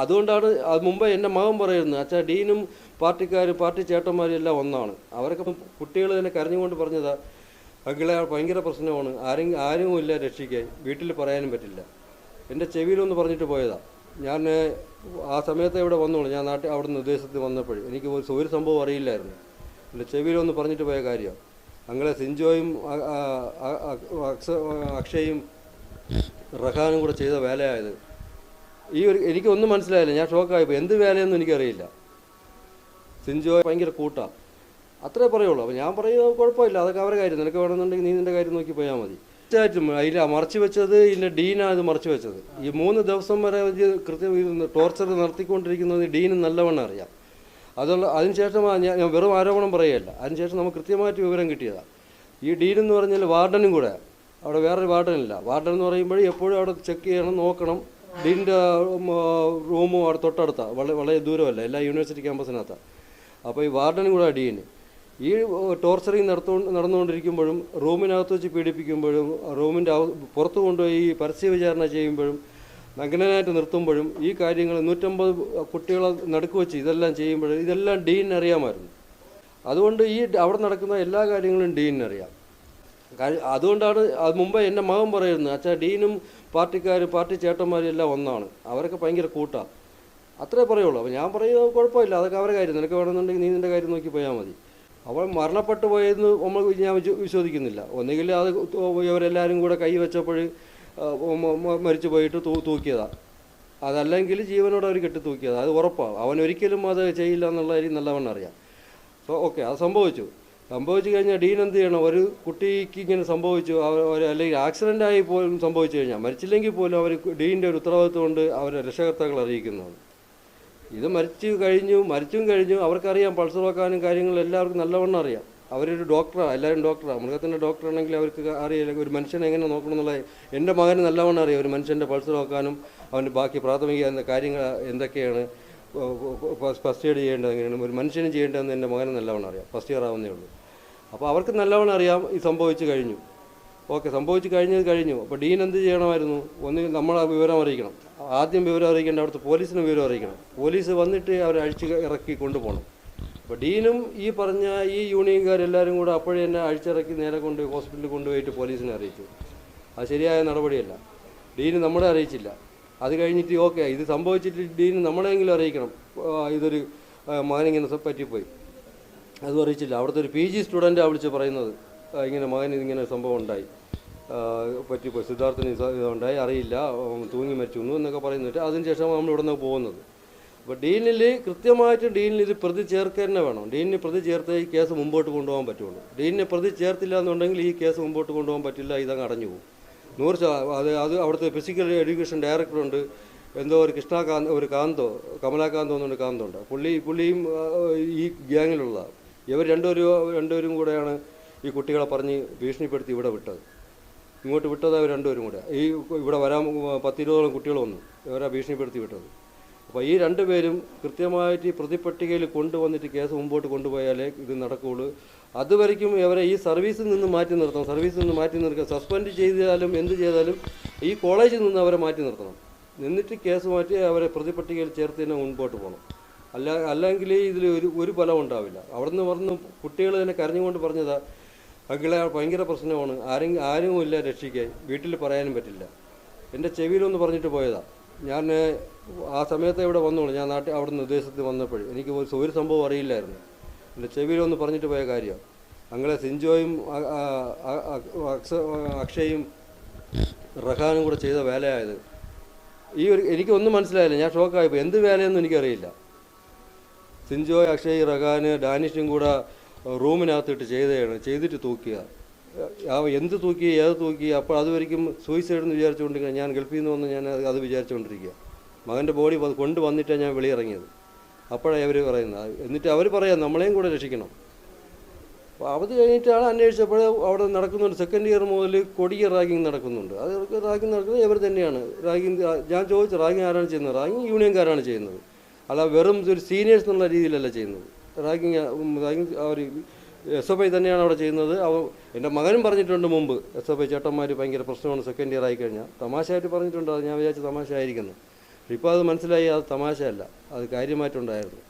അതുകൊണ്ടാണ് അത് മുമ്പേ എന്റെ മകൻ പറയുന്നത് അച്ഛാ ഡീനും പാർട്ടിക്കാരും പാർട്ടി ചേട്ടന്മാരും എല്ലാം ഒന്നാണ്. അവരൊക്കെ കുട്ടികൾ തന്നെ കരഞ്ഞുകൊണ്ട് പറഞ്ഞതാ അങ്കിളെ ഭയങ്കര പ്രശ്നമാണ്. ആരും ആരും ഇല്ല രക്ഷിക്കാൻ. വീട്ടിൽ പറയാനും പറ്റില്ല. എന്റെ ചെവിയിലൊന്ന് പറഞ്ഞിട്ട് പോയതാ. ഞാൻ ആ സമയത്ത് ഇവിടെ വന്നോളൂ. ഞാൻ നാട്ടിൽ അവിടെ നിന്ന് ഉദ്ദേശത്ത് വന്നപ്പോഴും എനിക്ക് ഒരു സംഭവം അറിയില്ലായിരുന്നു. എന്റെ ചെവിയിലൊന്ന് പറഞ്ഞിട്ട് പോയ കാര്യം അങ്ങളെ സിഞ്ചോയും അക്ഷയും റഹാനും കൂടെ ചെയ്ത വേലയായത്. ഈ ഒരു എനിക്കൊന്നും മനസ്സിലായില്ല. ഞാൻ ഷോക്കായപ്പോൾ എന്ത് വേലയെന്നും എനിക്കറിയില്ല. സിഞ്ചോ ഭയങ്കര കൂട്ടാ. അത്രേ പറയുള്ളൂ. അപ്പോൾ ഞാൻ പറയുക കുഴപ്പമില്ല. അതൊക്കെ അവരുടെ കാര്യം. നിനക്ക് വേണമെന്നുണ്ടെങ്കിൽ നീ നിന്റെ കാര്യം നോക്കി പോയാൽ മതി. തീർച്ചയായിട്ടും അതിൽ മറച്ചു വെച്ചത് ഇതിന്റെ ഡീനാണ് ഇത് മറച്ചു വെച്ചത്. ഈ മൂന്ന് ദിവസം വരെ കൃത്യം ടോർച്ചർ നടത്തിക്കൊണ്ടിരിക്കുന്നത് ഡീന് നല്ലവണ്ണം അറിയാം. അതുള്ള അതിനുശേഷം ഞാൻ വെറും ആരോപണം പറയുകയല്ല. അതിനുശേഷം നമുക്ക് കൃത്യമായിട്ട് വിവരം കിട്ടിയതാണ് ഈ ഡീൻ എന്ന് പറഞ്ഞാൽ വാർഡനും കൂടെ. അവിടെ വേറൊരു വാർഡനില്ല. വാർഡൻ എന്ന് പറയുമ്പോൾ എപ്പോഴും അവിടെ ചെക്ക് ചെയ്യണം നോക്കണം. ഡീന്റെ റൂമും അവിടെ തൊട്ടടുത്താണ് വളരെ വളരെ ദൂരമല്ല എല്ലാ യൂണിവേഴ്സിറ്റി ക്യാമ്പസിനകത്താണ് അപ്പോൾ ഈ വാർഡനും കൂടെ ഡീന് ഈ ടോർച്ചറിങ് നടത്തു നടന്നുകൊണ്ടിരിക്കുമ്പോഴും റൂമിനകത്ത് വെച്ച് പീഡിപ്പിക്കുമ്പോഴും റൂമിന്റെ പുറത്ത് കൊണ്ടുപോയി പരസ്യ വിചാരണ ചെയ്യുമ്പോഴും നഗ്നനായിട്ട് നിർത്തുമ്പോഴും ഈ കാര്യങ്ങൾ നൂറ്റമ്പത് കുട്ടികളെ നടുക്ക് വെച്ച് ഇതെല്ലാം ചെയ്യുമ്പോഴും ഇതെല്ലാം ഡീനിനറിയാമായിരുന്നു അതുകൊണ്ട് ഈ അവിടെ നടക്കുന്ന എല്ലാ കാര്യങ്ങളും ഡീനിന് അറിയാം. കാര്യം അതുകൊണ്ടാണ് അത് മുമ്പേ എന്റെ മകൻ പറയുന്നത് അച്ഛാ ഡീനും പാർട്ടിക്കാരും പാർട്ടി ചേട്ടന്മാരും എല്ലാം ഒന്നാണ്. അവരൊക്കെ ഭയങ്കര കൂട്ടാണ് അത്രേ പറയുള്ളൂ. അപ്പോൾ ഞാൻ പറയുന്നത് കുഴപ്പമില്ല അതൊക്കെ അവരുടെ കാര്യം. നിനക്ക് വേണമെന്നുണ്ടെങ്കിൽ നീ നിന്റെ കാര്യം നോക്കി പോയാൽ മതി. അവൾ മരണപ്പെട്ടു പോയെന്ന് നമ്മൾ ഞാൻ വിശ്വ- വിശ്വസിക്കുന്നില്ല. ഒന്നുകിൽ അത് ഇവരെല്ലാവരും കൂടെ കൈ വെച്ചപ്പോൾ മരിച്ചു പോയിട്ട് തൂ തൂക്കിയതാണ് അതല്ലെങ്കിൽ ജീവനോട് അവർ കെട്ടി തൂക്കിയതാണ് അത് ഉറപ്പാണ് അവൻ ഒരിക്കലും അത് ചെയ്യില്ല എന്നുള്ള കാര്യം നല്ലവണ്ണം അറിയാം. സോ ഓക്കെ അത് സംഭവിച്ചു. സംഭവിച്ചു കഴിഞ്ഞാൽ ഡീൻ എന്ത് ചെയ്യണം? ഒരു കുട്ടിക്ക് ഇങ്ങനെ സംഭവിച്ചു അവർ അല്ലെങ്കിൽ ആക്സിഡന്റ് ആയി പോലും സംഭവിച്ചു കഴിഞ്ഞാൽ മരിച്ചില്ലെങ്കിൽ പോലും അവർ ഡീന്റെ ഒരു ഉത്തരവാദിത്വം കൊണ്ട് അവരെ രക്ഷകർത്താക്കൾ അറിയിക്കുന്നതാണ്. ഇത് മരിച്ചു കഴിഞ്ഞു മരിച്ചും കഴിഞ്ഞു അവർക്കറിയാം പൾസർ വെക്കാനും കാര്യങ്ങളും എല്ലാവർക്കും നല്ലവണ്ണം അറിയാം. അവരൊരു ഡോക്ടറാണ് എല്ലാവരും ഡോക്ടറാണ് മൃഗത്തിന്റെ ഡോക്ടറാണെങ്കിൽ അവർക്ക് അറിയില്ല ഒരു മനുഷ്യനെ എങ്ങനെ നോക്കണം എന്നുള്ളത് എന്റെ മകന് നല്ലവണ്ണം അറിയാം ഒരു മനുഷ്യന്റെ പൾസർ വെക്കാനും അവന്റെ ബാക്കി പ്രാഥമിക കാര്യങ്ങൾ എന്തൊക്കെയാണ് ഫസ്റ്റ് എയ്ഡ് ചെയ്യേണ്ടത് എങ്ങനെയാണ് ഒരു മനുഷ്യനും ചെയ്യേണ്ടതെന്ന് എന്റെ മകന് നല്ലവണ്ണം അറിയാം ഫസ്റ്റ് ഇയർ ആവുന്നേ ഉള്ളൂ. അപ്പോൾ അവർക്ക് നല്ലവണ്ണം അറിയാം ഇത് സംഭവിച്ചു കഴിഞ്ഞു. ഓക്കെ സംഭവിച്ചു കഴിഞ്ഞത് കഴിഞ്ഞു. അപ്പോൾ ഡീൻ എന്ത് ചെയ്യണമായിരുന്നു? ഒന്ന് നമ്മൾ ആ വിവരം അറിയിക്കണം. ആദ്യം വിവരം അറിയിക്കേണ്ട അവിടുത്തെ പോലീസിന് വിവരം അറിയിക്കണം. പോലീസ് വന്നിട്ട് അവരെ അഴിച്ച് ഇറക്കി കൊണ്ടുപോകണം. അപ്പോൾ ഡീനും ഈ പറഞ്ഞ ഈ യൂണിയൻകാരെല്ലാവരും കൂടെ അപ്പോഴേ എന്നെ അഴിച്ചിറക്കി നേരെ കൊണ്ട് ഹോസ്പിറ്റലിൽ കൊണ്ടുപോയിട്ട് പോലീസിനെ അറിയിച്ചു. അത് ശരിയായ നടപടിയല്ല. ഡീന് നമ്മളെ അറിയിച്ചില്ല. അത് കഴിഞ്ഞിട്ട് ഓക്കെ ഇത് സംഭവിച്ചിട്ട് ഡീന് നമ്മളെങ്കിലും അറിയിക്കണം. ഇതൊരു മകനിങ്ങനെ പറ്റിപ്പോയി. അതും അറിയിച്ചില്ല. അവിടുത്തെ ഒരു പി ജി സ്റ്റുഡന്റാണ് വിളിച്ച് പറയുന്നത്. ഇങ്ങനെ മകൻ ഇതിങ്ങനെ സംഭവം ഉണ്ടായി. പറ്റി പറ്റിപ്പോയി സിദ്ധാർത്ഥന് ഇതുണ്ടായി അറിയില്ല. തൂങ്ങി മരിച്ചു എന്നൊക്കെ പറയുന്നിട്ട് അതിന് ശേഷമാണ് നമ്മൾ ഇവിടെ നിന്ന് പോകുന്നത്. അപ്പോൾ ഡീനിൽ കൃത്യമായിട്ട് ഡീനിൽ ഇത് പ്രതി ചേർക്കുക തന്നെ വേണം. ഡീനിന് പ്രതി ചേർത്ത് ഈ കേസ് മുമ്പോട്ട് കൊണ്ടുപോകാൻ പറ്റുള്ളൂ. ഡീനിനെ പ്രതി ചേർത്തില്ല എന്നുണ്ടെങ്കിൽ ഈ കേസ് മുമ്പോട്ട് കൊണ്ടുപോകാൻ പറ്റില്ല. ഇതങ്ങ് അടഞ്ഞു പോകും. നൂറ് അത് അത് അവിടുത്തെ ഫിസിക്കൽ എഡ്യൂക്കേഷൻ ഡയറക്ടറുണ്ട് എന്തോ ഒരു കൃഷ്ണകാന്ത് ഒരു കാന്തോ കമലാകാന്തോ എന്നൊരു കാന്തുണ്ട് പുള്ളി പുള്ളിയും ഈ ഗ്യാങ്ങിലുള്ള ഇവർ രണ്ടുപേരും രണ്ടുപേരും കൂടെയാണ് ഈ കുട്ടികളെ പറഞ്ഞ് ഭീഷണിപ്പെടുത്തി ഇവിടെ വിട്ടത്. ഇങ്ങോട്ട് വിട്ടത് അവർ രണ്ടുപേരും കൂടെ. ഈ ഇവിടെ വരാൻ പത്തിരുപതോളം കുട്ടികൾ വന്നു. ഇവരെ ഭീഷണിപ്പെടുത്തി വിട്ടത്. അപ്പോൾ ഈ രണ്ടുപേരും കൃത്യമായിട്ട് ഈ പ്രതിപട്ടികയിൽ കൊണ്ടുവന്നിട്ട് കേസ് മുമ്പോട്ട് കൊണ്ടുപോയാലേ ഇത് നടക്കുകയുള്ളൂ. അതുവരയ്ക്കും ഇവരെ ഈ സർവീസിൽ നിന്ന് മാറ്റി നിർത്തണം. സർവീസിൽ നിന്ന് മാറ്റി നിർത്തുക സസ്പെൻഡ് ചെയ്താലും എന്ത് ചെയ്താലും ഈ കോളേജിൽ നിന്ന് അവരെ മാറ്റി നിർത്തണം. എന്നിട്ട് കേസ് മാറ്റി അവരെ പ്രതിപട്ടികയിൽ ചേർത്ത് തന്നെ മുൻപോട്ട് പോകണം. അല്ല അല്ലെങ്കിൽ ഇതിൽ ഒരു ഒരു ഫലം ഉണ്ടാവില്ല. അവിടെ നിന്ന് പറഞ്ഞ് കുട്ടികൾ തന്നെ കരഞ്ഞുകൊണ്ട് പറഞ്ഞതാ അങ്കിളെ ഭയങ്കര പ്രശ്നമാണ്. ആരും ആരും ഇല്ല രക്ഷിക്കാൻ. വീട്ടിൽ പറയാനും പറ്റില്ല. എന്റെ ചെവിയിലൊന്ന് പറഞ്ഞിട്ട് പോയതാ. ഞാൻ ആ സമയത്ത് ഇവിടെ വന്നോളൂ? ഞാൻ നാട്ടിൽ അവിടെ നിന്ന് ഉദ്ദേശത്തിൽ വന്നപ്പോഴും. എനിക്ക് ഒരു സംഭവം അറിയില്ലായിരുന്നു. എന്റെ ചെവിയിലൊന്ന് പറഞ്ഞിട്ട് പോയ കാര്യം. അങ്ങനെ ആ- അക്ഷയും റഹാനും കൂടെ ചെയ്ത വേലയായത്. ഈ ഒരു എനിക്കൊന്നും മനസ്സിലായില്ല. ഞാൻ ഷോക്കായപ്പോൾ എന്ത് വേലയെന്നും എനിക്കറിയില്ല. സിഞ്ചോ അക്ഷയ് റഹാന് ഡാനിഷും കൂടെ റൂമിനകത്തിട്ട് ചെയ്തതാണ് ചെയ്തിട്ട് തൂക്കിയ. എന്ത് തൂക്കി ഏത് തൂക്കി അപ്പോൾ അതുവരെയും സൂയിസൈഡ് എന്ന് വിചാരിച്ചുകൊണ്ടിരിക്കുക ഞാൻ ഗൾഫിൽ നിന്ന് വന്ന് ഞാൻ അത് വിചാരിച്ചുകൊണ്ടിരിക്കുക. മകന്റെ ബോഡി കൊണ്ടുവന്നിട്ടാണ് ഞാൻ വെളിയിറങ്ങിയത്. അപ്പോഴാണ് അവർ പറയുന്നത്. എന്നിട്ട് അവർ പറയാം നമ്മളെയും കൂടെ രക്ഷിക്കണം. അപ്പോൾ അത് കഴിഞ്ഞിട്ടാണ് അന്വേഷിച്ചപ്പോൾ അവിടെ നടക്കുന്നുണ്ട്. സെക്കൻഡ് ഇയർ മുതൽ കൊടിയ റാഗിങ് നടക്കുന്നുണ്ട്. അത് റാഗിങ് നടക്കുന്നത് ഇവർ തന്നെയാണ്. റാഗിങ് ഞാൻ ചോദിച്ചു റാഗിങ് ആരാണ് ചെയ്യുന്നത്? റാഗിങ് യൂണിയൻകാരാണ് ചെയ്യുന്നത്. അല്ല വെറും ഒരു സീനിയേഴ്സ് എന്നുള്ള രീതിയിലല്ല ചെയ്യുന്നത്. റാഗിങ് റാഗിങ് അവർ എസ് എഫ് ഐ തന്നെയാണ് അവിടെ ചെയ്യുന്നത്. അവ എന്റെ മകനും പറഞ്ഞിട്ടുണ്ട് മുമ്പ് എസ് എഫ് ഐ ചേട്ടന്മാർ ഭയങ്കര പ്രശ്നമാണ് സെക്കൻഡ് ഇയർ ആയി കഴിഞ്ഞാൽ തമാശയായിട്ട് പറഞ്ഞിട്ടുണ്ട് അത് ഞാൻ വിചാരിച്ച തമാശ ആയിരിക്കുന്നു ഇപ്പോൾ അത് മനസ്സിലായി അത് തമാശയല്ല അത് കാര്യമായിട്ടുണ്ടായിരുന്നു